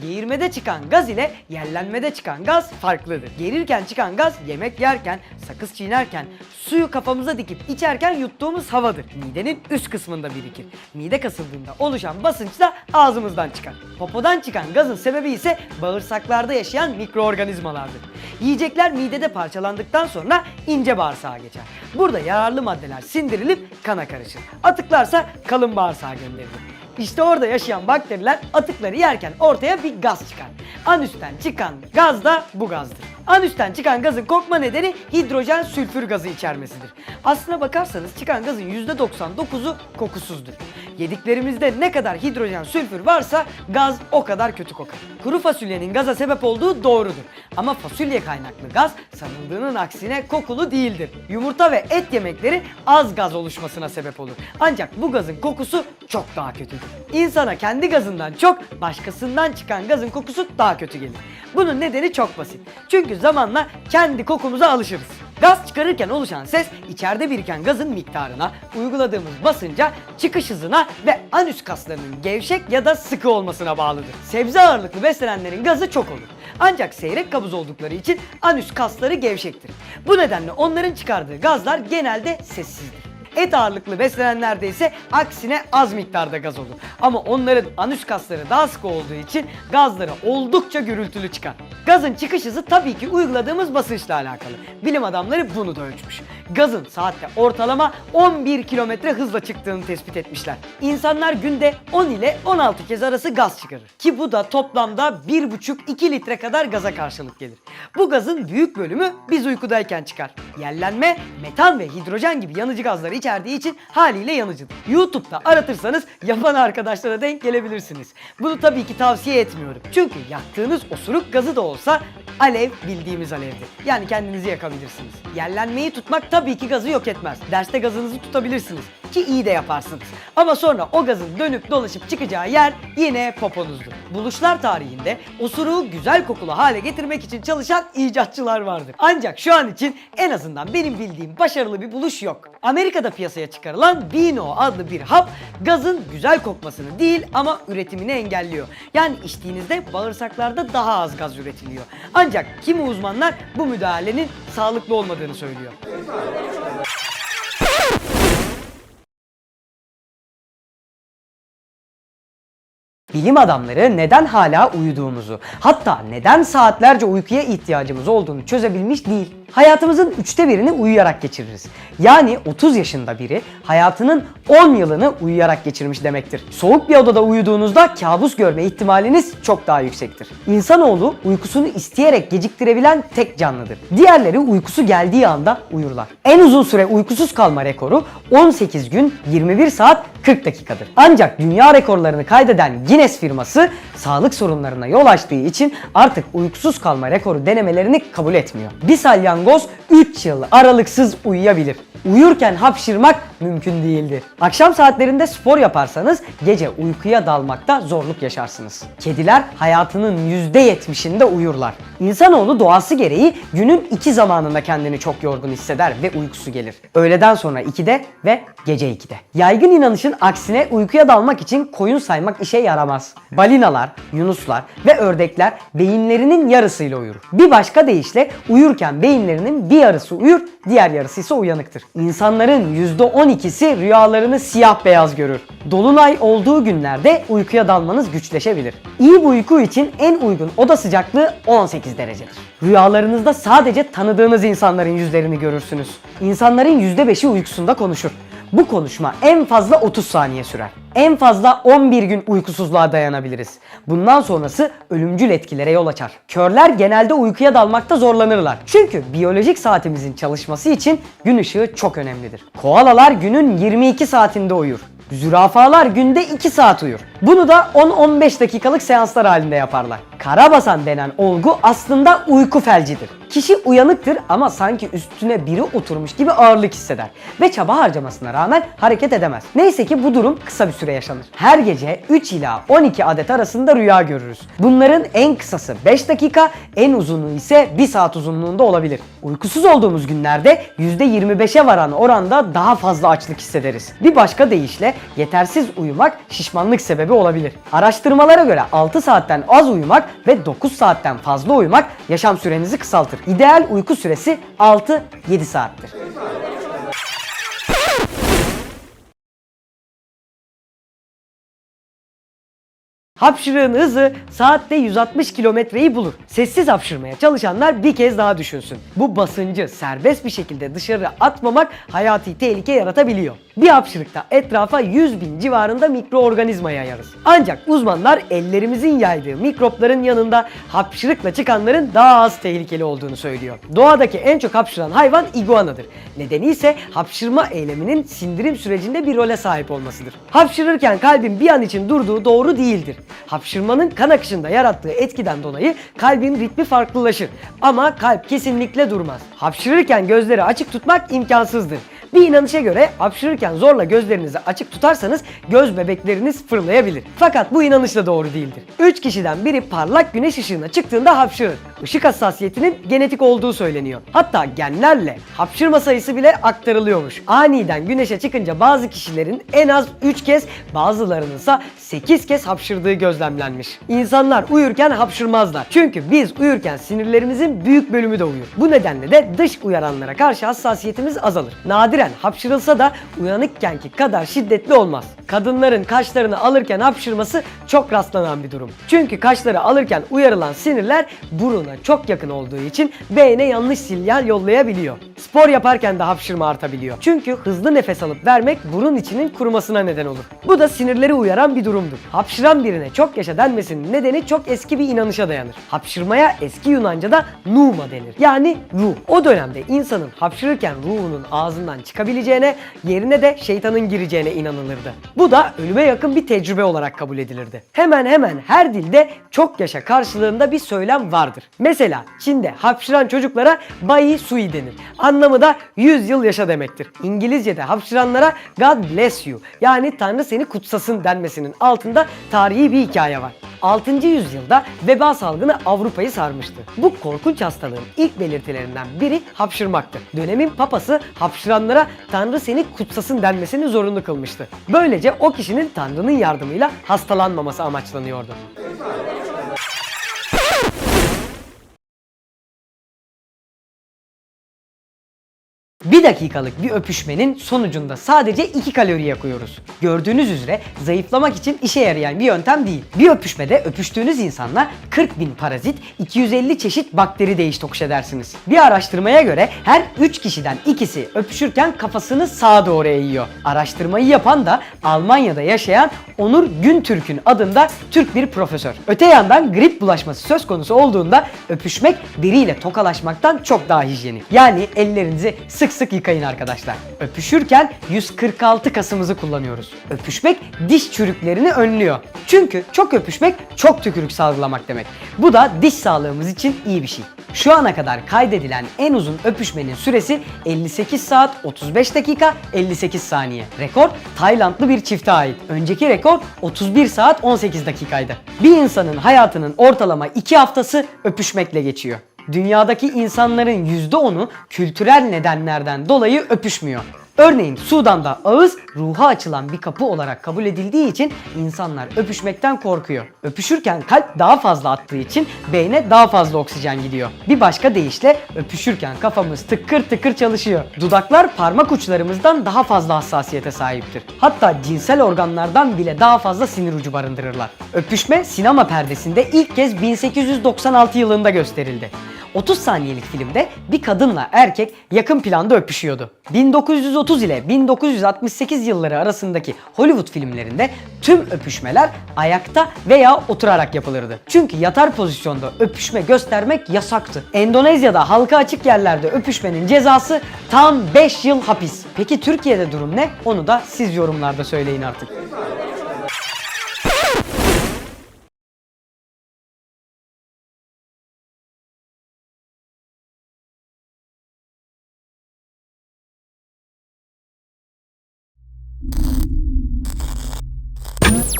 Geğirmede çıkan gaz ile yerlenmede çıkan gaz farklıdır. Geğirirken çıkan gaz yemek yerken, sakız çiğnerken, suyu kafamıza dikip içerken yuttuğumuz havadır. Midenin üst kısmında birikir. Mide kasıldığında oluşan basınç da ağzımızdan çıkar. Popodan çıkan gazın sebebi ise bağırsaklarda yaşayan mikroorganizmalardır. Yiyecekler midede parçalandıktan sonra ince bağırsağa geçer. Burada yararlı maddeler sindirilip kana karışır. Atıklarsa kalın bağırsağa gönderilir. İşte orada yaşayan bakteriler atıkları yerken ortaya bir gaz çıkar. Anüsten çıkan gaz da bu gazdır. Anüsten çıkan gazın kokma nedeni hidrojen sülfür gazı içermesidir. Aslına bakarsanız çıkan gazın %99'u kokusuzdur. Yediklerimizde ne kadar hidrojen sülfür varsa gaz o kadar kötü kokar. Kuru fasulyenin gaza sebep olduğu doğrudur. Ama fasulye kaynaklı gaz sanıldığının aksine kokulu değildir. Yumurta ve et yemekleri az gaz oluşmasına sebep olur. Ancak bu gazın kokusu çok daha kötüdür. İnsana kendi gazından çok başkasından çıkan gazın kokusu daha kötü gelir. Bunun nedeni çok basit. Çünkü zamanla kendi kokumuza alışırız. Gaz çıkarırken oluşan ses içeride biriken gazın miktarına, uyguladığımız basınca, çıkış hızına ve anüs kaslarının gevşek ya da sıkı olmasına bağlıdır. Sebze ağırlıklı beslenenlerin gazı çok olur. Ancak seyrek kabız oldukları için anüs kasları gevşektir. Bu nedenle onların çıkardığı gazlar genelde sessizdir. Et ağırlıklı beslenenlerde ise aksine az miktarda gaz olur. Ama onların anüs kasları daha sıkı olduğu için gazları oldukça gürültülü çıkar. Gazın çıkış hızı tabii ki uyguladığımız basınçla alakalı. Bilim adamları bunu da ölçmüş. Gazın saatte ortalama 11 kilometre hızla çıktığını tespit etmişler. İnsanlar günde 10 ile 16 kez arası gaz çıkarır. Ki bu da toplamda 1,5-2 litre kadar gaza karşılık gelir. Bu gazın büyük bölümü biz uykudayken çıkar. Yerlenme, metan ve hidrojen gibi yanıcı gazları içerdiği için haliyle yanıcıdır. YouTube'da aratırsanız yapan arkadaşlara denk gelebilirsiniz. Bunu tabii ki tavsiye etmiyorum. Çünkü yaktığınız osuruk gazı da olsa alev bildiğimiz alevdir. Yani kendinizi yakabilirsiniz. Yerlenmeyi tutmak tabii ki gazı yok etmez. Derste gazınızı tutabilirsiniz ki iyi de yaparsınız. Ama sonra o gazın dönüp dolaşıp çıkacağı yer yine poponuzdur. Buluşlar tarihinde osuruğu güzel kokulu hale getirmek için çalışan icatçılar vardır. Ancak şu an için en azından benim bildiğim başarılı bir buluş yok. Amerika'da piyasaya çıkarılan Vino adlı bir hap gazın güzel kokmasını değil ama üretimini engelliyor. Yani içtiğinizde bağırsaklarda daha az gaz üretiliyor. Ancak kimi uzmanlar bu müdahalenin sağlıklı olmadığını söylüyor. Bilim adamları neden hala uyuduğumuzu, hatta neden saatlerce uykuya ihtiyacımız olduğunu çözebilmiş değil. Hayatımızın üçte birini uyuyarak geçiririz. Yani 30 yaşında biri hayatının 10 yılını uyuyarak geçirmiş demektir. Soğuk bir odada uyuduğunuzda kabus görme ihtimaliniz çok daha yüksektir. İnsanoğlu uykusunu isteyerek geciktirebilen tek canlıdır. Diğerleri uykusu geldiği anda uyurlar. En uzun süre uykusuz kalma rekoru 18 gün 21 saat 40 dakikadır. Ancak dünya rekorlarını kaydeden Guinness firması sağlık sorunlarına yol açtığı için artık uykusuz kalma rekoru denemelerini kabul etmiyor. Bir salyangoz 3 yıl aralıksız uyuyabilir. Uyurken hapşırmak mümkün değildir. Akşam saatlerinde spor yaparsanız gece uykuya dalmakta zorluk yaşarsınız. Kediler hayatının %70'inde uyurlar. İnsanoğlu doğası gereği günün iki zamanında kendini çok yorgun hisseder ve uykusu gelir. Öğleden sonra 2'de ve gece 2'de. Yaygın inanışın aksine uykuya dalmak için koyun saymak işe yaramaz. Balinalar, yunuslar ve ördekler beyinlerinin yarısıyla uyur. Bir başka deyişle uyurken beyinlerinin bir yarısı uyur, diğer yarısı ise uyanıktır. İnsanların %12'si rüyalarını siyah beyaz görür. Dolunay olduğu günlerde uykuya dalmanız güçleşebilir. İyi bir uyku için en uygun oda sıcaklığı 18 derecedir. Rüyalarınızda sadece tanıdığınız insanların yüzlerini görürsünüz. İnsanların %5'i uykusunda konuşur. Bu konuşma en fazla 30 saniye sürer. En fazla 11 gün uykusuzluğa dayanabiliriz. Bundan sonrası ölümcül etkilere yol açar. Körler genelde uykuya dalmakta zorlanırlar. Çünkü biyolojik saatimizin çalışması için gün ışığı çok önemlidir. Koalalar günün 22 saatinde uyur. Zürafalar günde 2 saat uyur. Bunu da 10-15 dakikalık seanslar halinde yaparlar. Karabasan denen olgu aslında uyku felcidir. Kişi uyanıktır ama sanki üstüne biri oturmuş gibi ağırlık hisseder ve çaba harcamasına rağmen hareket edemez. Neyse ki bu durum kısa bir süre yaşanır. Her gece 3 ila 12 adet arasında rüya görürüz. Bunların en kısası 5 dakika, en uzunu ise 1 saat uzunluğunda olabilir. Uykusuz olduğumuz günlerde %25'e varan oranda daha fazla açlık hissederiz. Bir başka deyişle yetersiz uyumak şişmanlık sebebi olabilir. Araştırmalara göre 6 saatten az uyumak ve 9 saatten fazla uyumak yaşam sürenizi kısaltır. İdeal uyku süresi 6-7 saattir. Hapşırığın hızı saatte 160 kilometreyi bulur. Sessiz hapşırmaya çalışanlar bir kez daha düşünsün. Bu basıncı serbest bir şekilde dışarı atmamak hayati tehlike yaratabiliyor. Bir hapşırıkta etrafa 100 bin civarında mikroorganizma yayarız. Ancak uzmanlar ellerimizin yaydığı mikropların yanında hapşırıkla çıkanların daha az tehlikeli olduğunu söylüyor. Doğadaki en çok hapşıran hayvan iguanadır. Nedeni ise hapşırma eyleminin sindirim sürecinde bir role sahip olmasıdır. Hapşırırken kalbin bir an için durduğu doğru değildir. Hapşırmanın kan akışında yarattığı etkiden dolayı kalbin ritmi farklılaşır. Ama kalp kesinlikle durmaz. Hapşırırken gözleri açık tutmak imkansızdır. Bir inanışa göre hapşırırken zorla gözlerinizi açık tutarsanız göz bebekleriniz fırlayabilir. Fakat bu inanış da doğru değildir. 3 kişiden biri parlak güneş ışığına çıktığında hapşırır. Işık hassasiyetinin genetik olduğu söyleniyor. Hatta genlerle hapşırma sayısı bile aktarılıyormuş. Aniden güneşe çıkınca bazı kişilerin en az 3 kez bazılarının ise 8 kez hapşırdığı gözlemlenmiş. İnsanlar uyurken hapşırmazlar. Çünkü biz uyurken sinirlerimizin büyük bölümü de uyur. Bu nedenle de dış uyaranlara karşı hassasiyetimiz azalır. Nadiren hapşırılsa da uyanıkkenki kadar şiddetli olmaz. Kadınların kaşlarını alırken hapşırması çok rastlanan bir durum. Çünkü kaşları alırken uyarılan sinirler buruna çok yakın olduğu için beyne yanlış sinyal yollayabiliyor. Spor yaparken de hapşırma artabiliyor. Çünkü hızlı nefes alıp vermek burun içinin kurumasına neden olur. Bu da sinirleri uyaran bir durumdur. Hapşıran birine çok yaşa denmesinin nedeni çok eski bir inanışa dayanır. Hapşırmaya eski Yunanca'da numa denir. Yani ruh. O dönemde insanın hapşırırken ruhunun ağzından çıkabileceğine, yerine de şeytanın gireceğine inanılırdı. Bu da ölüme yakın bir tecrübe olarak kabul edilirdi. Hemen hemen her dilde çok yaşa karşılığında bir söylem vardır. Mesela Çin'de hapşıran çocuklara Bai Sui denir. Anlamı da 100 yıl yaşa demektir. İngilizce'de hapşıranlara God bless you yani Tanrı seni kutsasın denmesinin altında tarihi bir hikaye var. 6. yüzyılda veba salgını Avrupa'yı sarmıştı. Bu korkunç hastalığın ilk belirtilerinden biri hapşırmaktı. Dönemin papası hapşıranlara Tanrı seni kutsasın denmesini zorunlu kılmıştı. Böylece o kişinin Tanrı'nın yardımıyla hastalanmaması amaçlanıyordu. Bir dakikalık bir öpüşmenin sonucunda sadece 2 kalori yakıyoruz. Gördüğünüz üzere zayıflamak için işe yarayan bir yöntem değil. Bir öpüşmede öpüştüğünüz insanla 40 bin parazit, 250 çeşit bakteri değiş tokuş edersiniz. Bir araştırmaya göre her 3 kişiden ikisi öpüşürken kafasını sağa doğru eğiyor. Araştırmayı yapan da Almanya'da yaşayan Onur Güntürk'ün adında Türk bir profesör. Öte yandan grip bulaşması söz konusu olduğunda öpüşmek biriyle tokalaşmaktan çok daha hijyenik. Yani ellerinizi sık sık yıkayın arkadaşlar. Öpüşürken 146 kasımızı kullanıyoruz. Öpüşmek diş çürüklerini önlüyor. Çünkü çok öpüşmek çok tükürük salgılamak demek. Bu da diş sağlığımız için iyi bir şey. Şu ana kadar kaydedilen en uzun öpüşmenin süresi 58 saat 35 dakika 58 saniye. Rekor Taylandlı bir çifte ait. Önceki rekor 31 saat 18 dakikaydı. Bir insanın hayatının ortalama 2 haftası öpüşmekle geçiyor. Dünyadaki insanların %10'u kültürel nedenlerden dolayı öpüşmüyor. Örneğin Sudan'da ağız ruha açılan bir kapı olarak kabul edildiği için insanlar öpüşmekten korkuyor. Öpüşürken kalp daha fazla attığı için beyne daha fazla oksijen gidiyor. Bir başka deyişle öpüşürken kafamız tıkır tıkır çalışıyor. Dudaklar parmak uçlarımızdan daha fazla hassasiyete sahiptir. Hatta cinsel organlardan bile daha fazla sinir ucu barındırırlar. Öpüşme sinema perdesinde ilk kez 1896 yılında gösterildi. 30 saniyelik filmde bir kadınla erkek yakın planda öpüşüyordu. 1930 ile 1968 yılları arasındaki Hollywood filmlerinde tüm öpüşmeler ayakta veya oturarak yapılırdı. Çünkü yatar pozisyonda öpüşme göstermek yasaktı. Endonezya'da halka açık yerlerde öpüşmenin cezası tam 5 yıl hapis. Peki Türkiye'de durum ne? Onu da siz yorumlarda söyleyin artık.